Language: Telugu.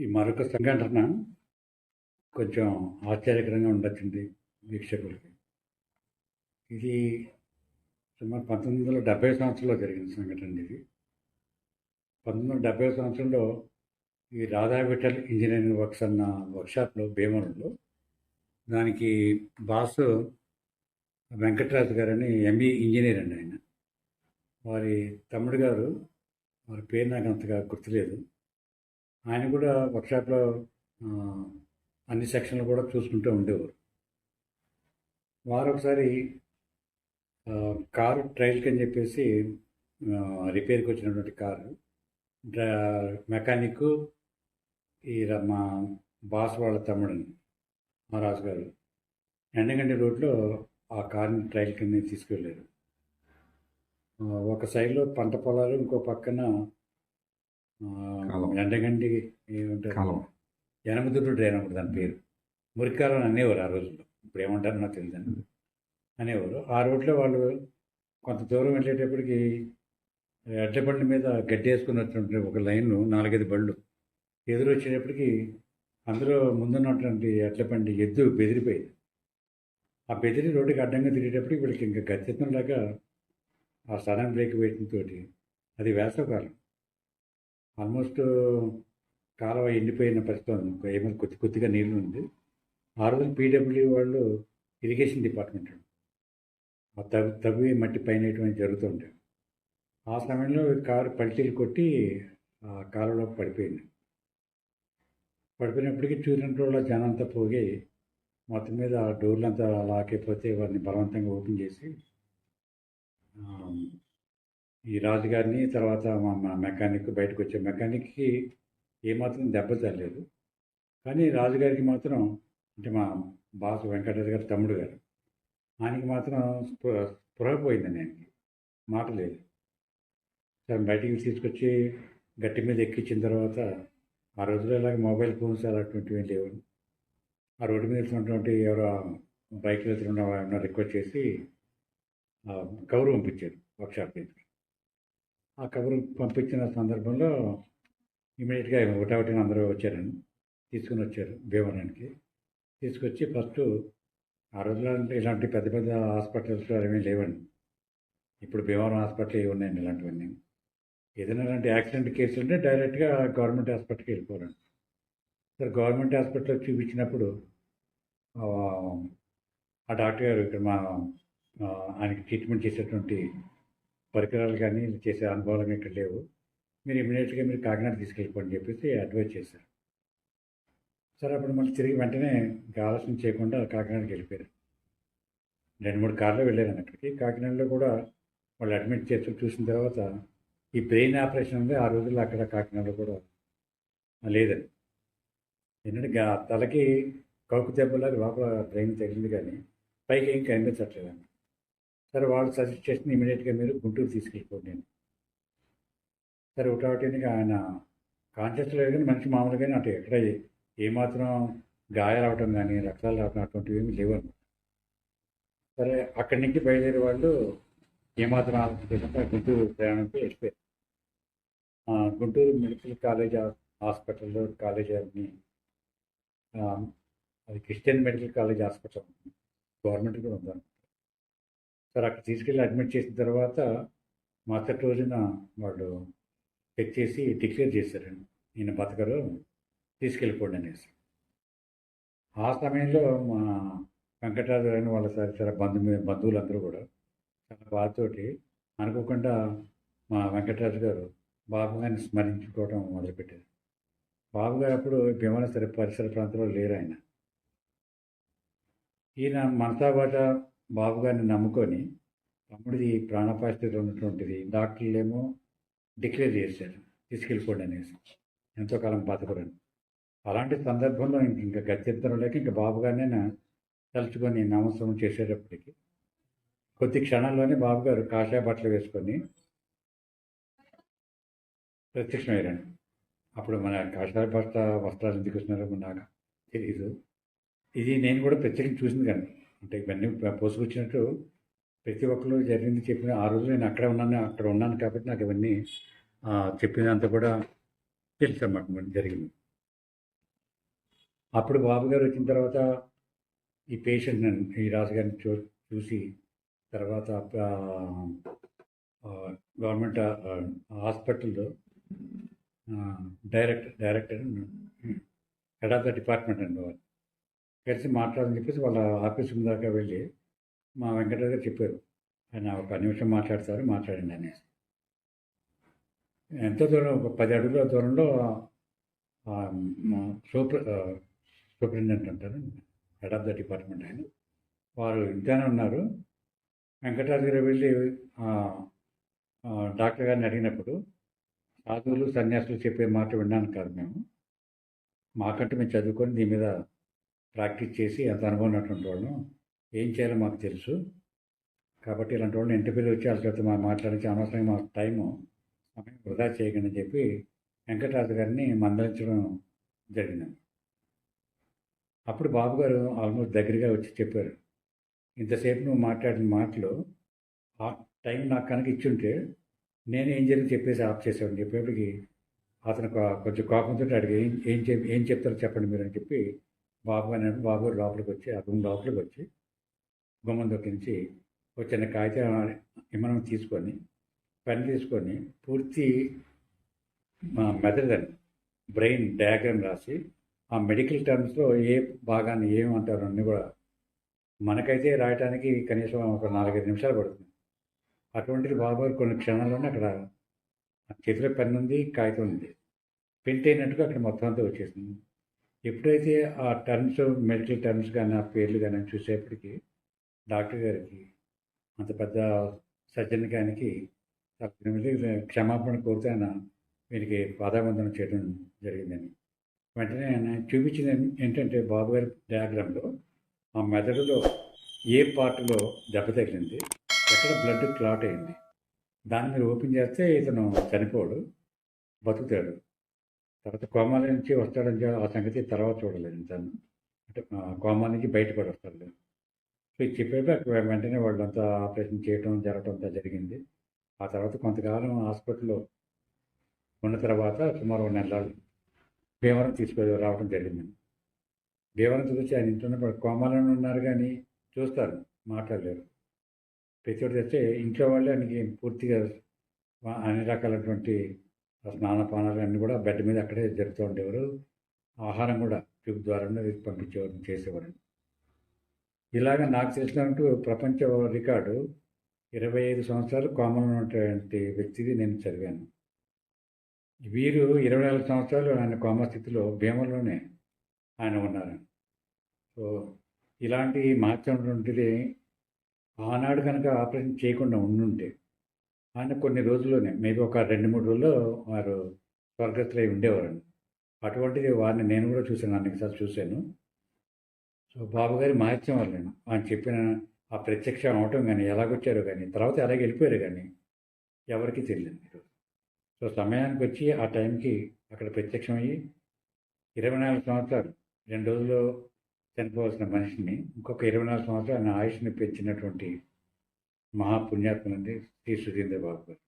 ఈ మరొక సంఘటన కొంచెం ఆశ్చర్యకరంగా ఉండొచ్చింది వీక్షకులకి. ఇది సుమారు పంతొమ్మిది వందల డెబ్బై సంవత్సరంలో జరిగిన సంఘటన ఇది. పంతొమ్మిది వందల డెబ్బై సంవత్సరంలో ఈ రాధా విఠల్ ఇంజనీరింగ్ వర్క్స్ అన్న వర్క్షాప్లో భీమవరంలో దానికి బాస్ వెంకటరాజు గారని ఎంఈ ఇంజనీర్ అండి ఆయన. వారి తమ్ముడు గారు వారి పేరు నాకు అంతగా గుర్తులేదు. ఆయన కూడా వర్క్షాప్లో అన్ని సెక్షన్లు కూడా చూసుకుంటూ ఉండేవారు. వారు ఒకసారి కారు ట్రయల్కి అని చెప్పేసి రిపేర్కి వచ్చినటువంటి కారు డ్రా- మెకానిక్ ఈ మా బాస్ వాళ్ళ తమ్ముడు మా రాజు గారు ఎండగండి రోడ్లో ఆ కార్ని ట్రయల్ కింద తీసుకెళ్ళారు ఒక సైడ్లో పంట పొలాలు ఇంకో పక్కన కాలువ. యనమదుడ్డు డ్రైన్ ఒకటి దాని పేరు. మురికాలం అని అనేవారు ఆ రోజుల్లో. ఇప్పుడు ఏమంటారో నాకు తెలియదు అనేవారు. ఆ రోడ్లో వాళ్ళు కొంత దూరం వెళ్ళేటప్పటికి ఎడ్ల బండి మీద గడ్డి వేసుకుని వచ్చినటువంటి ఒక లైన్లో నాలుగైదు బళ్ళు ఎదురు వచ్చేటప్పటికి అందులో ముందున్నటువంటి ఎడ్ల బండి ఎద్దు బెదిరిపోయింది. ఆ బెదిరి రోడ్డుకి అడ్డంగా తిరిగేటప్పటికి వీళ్ళకి ఇంకా గత్తెత్తంలాగా ఆ సడన్ బ్రేక్ వేయడంతో అది వేసవకాలం. ఆల్మోస్ట్ కాలువ ఎండిపోయిన పరిస్థితి ఉంది. ఏమైనా కొద్ది కొద్దిగా నీళ్ళు ఉంది. ఆ రోజు పీడబ్ల్యూ వాళ్ళు ఇరిగేషన్ డిపార్ట్మెంట్ ఆ తవ్వి తవ్వి మట్టి పైన వేయటం జరుగుతుండే ఆ సమయంలో కారు పల్టీలు కొట్టి ఆ కాలువలో పడిపోయింది. పడిపోయినప్పటికీ చూసినట్టు వాళ్ళ జనం అంతా పోగి మొత్తం మీద ఆ డోర్లు అంతా లాక్ అయిపోతే వారిని బలవంతంగా ఓపెన్ చేసి ఈ ఈ రాజుగారిని తర్వాత మా మెకానిక్ బయటకు వచ్చే మెకానిక్కి ఏమాత్రం దెబ్బ తగ్గలేదు కానీ రాజుగారికి మాత్రం అంటే మా బాస్ వెంకటేశ్వర గారి తమ్ముడు గారు ఆయనకి మాత్రం స్పృహ పోయిందండి ఆయనకి. మాట లేదు. సరే బయటికి తీసుకొచ్చి గట్టి మీద ఎక్కించిన తర్వాత ఆ రోజుల్లో ఇలాగ మొబైల్ ఫోన్స్ అలాంటివి లేవు ఆ రోడ్డు మీద వెళ్తున్నటువంటి ఎవరో బైక్లో వెళ్తున్న ఏమన్నా రిక్వెస్ట్ చేసి కౌరు పంపించారు వర్క్షాప్ దగ్గరికి ఆ కబురు పంపించిన సందర్భంలో ఇమీడియట్గా ఒకటి అందరూ వచ్చారండి. తీసుకుని వచ్చారు భీమవరానికి. తీసుకొచ్చి ఫస్ట్ ఆ రోజుల్లో అంటే ఇలాంటి పెద్ద పెద్ద హాస్పిటల్స్ ఏమీ లేవండి. ఇప్పుడు భీమవరం హాస్పిటల్ ఏవి ఉన్నాయండి ఇలాంటివన్నీ? ఏదైనా ఇలాంటి యాక్సిడెంట్ కేసు ఉంటే డైరెక్ట్గా గవర్నమెంట్ హాస్పిటల్కి వెళ్ళిపోరండి. సరే గవర్నమెంట్ హాస్పిటల్లో చూపించినప్పుడు ఆ, డాక్టర్ గారు ఇక్కడ మా ఆయనకి ట్రీట్మెంట్ చేసేటువంటి పరికరాలు కానీ చేసే అనుభవాలు ఇక్కడ లేవు. మీరు ఇమీడియట్గా మీరు కాకినాడ తీసుకెళ్ళిపోండి చెప్పేసి అడ్వైజ్ చేశారు. సరే అప్పుడు మళ్ళీ తిరిగి వెంటనే ఇంకా ఆలోచన చేయకుండా కాకినాడకి వెళ్ళిపోయారు. రెండు మూడు కార్లు వెళ్ళారు అక్కడికి. కాకినాడలో కూడా వాళ్ళు అడ్మిట్ చేసి చూసిన తర్వాత ఈ బ్రెయిన్ ఆపరేషన్ ఉంది. ఆ రోజుల్లో అక్కడ కాకినాడలో కూడా లేదండి. ఎందుకంటే తలకి కౌకు దెబ్బలాగా లోపల బ్రెయిన్ తగిలింది కానీ పైకి ఏం కనిపించట్లేదండి. సరే వాళ్ళు సజెస్ట్ చేసిన ఇమీడియట్గా మీరు గుంటూరు తీసుకెళ్ళిపోండి అని. సరే ఒకటి ఆయన కాన్షియస్ లేదు కానీ మనిషి మామూలుగానే అటు ఎక్కడ ఏ- ఏమాత్రం గాయాలు అవటం కానీ రక్తాలు రావటం అటువంటివి ఏమి లేవు అనమాట సరే అక్కడి నుంచి బయలుదేరే వాళ్ళు ఏమాత్రం ఆలోచించకుండా గుంటూరు ప్రయాణంకి వెళ్ళిపోయారు. గుంటూరు మెడికల్ కాలేజ్ హాస్పిటల్లో కాలేజ్ అని అది Christian medical college hospital government కూడా ఉందన్నమాట. సరే అక్కడ తీసుకెళ్ళి అడ్మిట్ చేసిన తర్వాత మరుసటి రోజున వాళ్ళు చెక్ చేసి డిక్లేర్ చేశారండి. ఈయన బతకరు తీసుకెళ్ళిపోండి అనేసి. ఆ సమయంలో మా వెంకటరాజు గారిని వాళ్ళ సరిసర బంధు బంధువులందరూ కూడా చాలా బాధతోటి అనుకోకుండా మా వెంకటరాజు గారు బాబు గారిని స్మరించుకోవడం మొదలుపెట్టారు. బాబు గారు అప్పుడు భీమన సరే పరిసర ప్రాంతంలో లేరు ఆయన. ఈయన మనసాబాట బాబు గారిని నమ్ముకొని తమ్ముడిది ప్రాణపాస్థితిలో ఉన్నటువంటిది డాక్టర్లేమో డిక్లేర్ చేశారు తీసుకెళ్ళిపోండి అనేసి. ఎంతో కాలం బతకరని. అలాంటి సందర్భంలో ఇంక ఇంకా గత్యంతరం లేక ఇంకా బాబు గారినే తలుచుకొని నామస్మరణ చేసేటప్పటికి కొద్ది క్షణాల్లోనే బాబు గారు కాషాయ బట్టలు వేసుకొని ప్రత్యక్షమయ్యారండి అప్పుడు మన కాషాయ బట్ట వస్త్రాలు ఎందుకు వస్తున్నారో నాకు తెలీదు. ఇది నేను కూడా ప్రత్యేకంగా చూసింది కానీ అంటే ఇవన్నీ పోసుకొచ్చినట్టు ప్రతి ఒక్కరు జరిగింది చెప్పిన ఆ రోజు నేను అక్కడే ఉన్నాను అక్కడ ఉన్నాను కాబట్టి నాకు ఇవన్నీ చెప్పినంత కూడా తెలుసు అన్నమాట జరిగింది. అప్పుడు బాబు గారు వచ్చిన తర్వాత ఈ పేషెంట్ ఈ రాజుగారిని చూ చూసి తర్వాత గవర్నమెంట్ హాస్పిటల్లో director director head of the department అండి వాళ్ళు కలిసి మాట్లాడని చెప్పేసి వాళ్ళ ఆఫీస్ దాకా వెళ్ళి మా వెంకటరావు గారు చెప్పారు. ఆయన ఒక నిమిషం మాట్లాడతారు మాట్లాడండి అనేసి. ఎంత దూరం? ఒక పది అడుగుల దూరంలో సూపర్ సూపరింటెండెంట్ అంటారు హెడ్ ఆఫ్ ద డిపార్ట్మెంట్ ఆయన. వారు ఇంతనే ఉన్నారు. వెంకటరాజు గారు వెళ్ళి డాక్టర్ గారిని అడిగినప్పుడు సాధువులు సన్యాసులు చెప్పే మాట విన్నాను కాదు మేము. మాకంటే మేము చదువుకొని దీని మీద ప్రాక్టీస్ చేసి అంత అనుభవం ఉన్నటువంటి వాళ్ళను ఏం చేయాలో మాకు తెలుసు. కాబట్టి ఇలాంటి వాళ్ళని ఇంటర్వ్యూలు వచ్చి వాళ్ళ చేత మా మాట్లాడించి అనవసరంగా మా టైము సమయం వృధా చేయకండి అని చెప్పి వెంకటరాజు గారిని మందలించడం జరిగింది. అప్పుడు బాబు గారు ఆల్మోస్ట్ దగ్గరగా వచ్చి చెప్పారు. ఇంతసేపు నువ్వు మాట్లాడిన మాటలు ఆ టైం నాకు కనుక ఇచ్చుంటే నేను ఏం జరిగింది చెప్పేసి ఆఫ్ చేసేవాడిని. చెప్పేప్పటికి అతను కొంచెం కోపంతో అడిగి ఏం ఏం చెప్ ఏం చెప్తారో చెప్పండి మీరు అని చెప్పి బాబు అనే బాబు లోపలికి వచ్చి ఆ రూమ్ లోపలికి వచ్చి గుమ్మం దొక్కించి ఒక చిన్న కాగితం ఇమ్మనం తీసుకొని పెన్ తీసుకొని పూర్తి మా మెదడు బ్రెయిన్ డయాగ్రామ్ రాసి ఆ మెడికల్ టర్మ్స్లో ఏ భాగాన్ని ఏమంటారు అన్నీ కూడా మనకైతే రాయటానికి కనీసం ఒక నాలుగైదు నిమిషాలు పడుతుంది. అటువంటిది బాబు కొన్ని క్షణాల్లోనే అక్కడ చేతిలో పెన్ ఉంది కాగితం ఉంది. పెయింట్ అయినట్టుగా అక్కడ మొత్తం అంతా వచ్చేసింది. ఎప్పుడైతే ఆ టర్మ్స్ మెడికల్ టర్మ్స్ కానీ ఆ పేర్లు కానీ చూసేప్పటికీ డాక్టర్ గారికి అంత పెద్ద సర్జన్ గారికి క్షమాపణ కోరితే ఆయన వీరికి పాదాబంధనం చేయడం జరిగిందని వెంటనే ఆయన చూపించింది ఏంటంటే బాబు గారి డయాగ్రామ్లో ఆ మెదడులో ఏ పార్ట్లో దెబ్బ తగిలింది ఎక్కడ బ్లడ్ క్లాట్ అయింది దాన్ని మీరు ఓపెన్ చేస్తే ఇతను చనిపోడు బతుకుతాడు. తర్వాత కోమాల నుంచి వస్తాడని చెప్పి ఆ సంగతి తర్వాత చూడలేదు తను అంటే ఆ కోమా నుంచి బయటపడి వస్తాడు సో ఇది చెప్పేది వెంటనే వాళ్ళంతా ఆపరేషన్ చేయడం జరగడం అంతా జరిగింది. ఆ తర్వాత కొంతకాలం హాస్పిటల్లో ఉన్న తర్వాత సుమారు ఒక నెలలు భీమవరం తీసుకొని రావడం జరిగింది. భీమవరం చూసి ఆయన ఇంట్లో కోమాలను ఉన్నారు కానీ చూస్తారు మాట్లాడలేరు. ప్రతి ఒక్కటి తెస్తే ఇంట్లో వాళ్ళే ఆయనకి పూర్తిగా అన్ని రకాలైనటువంటి స్నానపానాలు అన్నీ కూడా బెడ్ మీద అక్కడే జరుగుతూ ఉండేవారు. ఆహారం కూడా ట్యూబ్ ద్వారానే పంపించేవారు చేసేవారు. ఇలాగ నాకు తెలిసినట్టు ప్రపంచ రికార్డు ఇరవై ఐదు సంవత్సరాలు కామన్ ఉన్నటువంటి వ్యక్తిది నేను చదివాను. వీరు ఇరవై నాలుగు సంవత్సరాలు ఆయన కోమ స్థితిలో భీమలోనే ఆయన ఉన్నారు. సో ఇలాంటి మార్చినటువంటిది ఆనాడు కనుక ఆపరేషన్ చేయకుండా ఉండుంటే ఆయన కొన్ని రోజుల్లోనే మేబీ ఒక రెండు మూడు రోజుల్లో వారు స్వర్గస్థులై ఉండేవారండి. అటువంటిది వారిని నేను కూడా చూశాను అన్నిసార్లు చూశాను. సో బాబుగారి మహత్యం నేను ఆయన చెప్పిన ఆ ప్రత్యక్షం అవటం కానీ ఎలాగొచ్చారో కానీ తర్వాత ఎలాగ వెళ్ళిపోయారు కానీ ఎవరికీ తెలియదు ఈరోజు సో సమయానికి వచ్చి ఆ టైంకి అక్కడ ప్రత్యక్షం అయ్యి ఇరవై నాలుగు సంవత్సరాలు రెండు రోజుల్లో చనిపోవాల్సిన మనిషిని ఇంకొక ఇరవై నాలుగు సంవత్సరాలు ఆయన ఆయుష్ని పెంచినటువంటి మహాపుణ్యాత్ములండి శ్రీ సుధీంద్ర బాబు గారు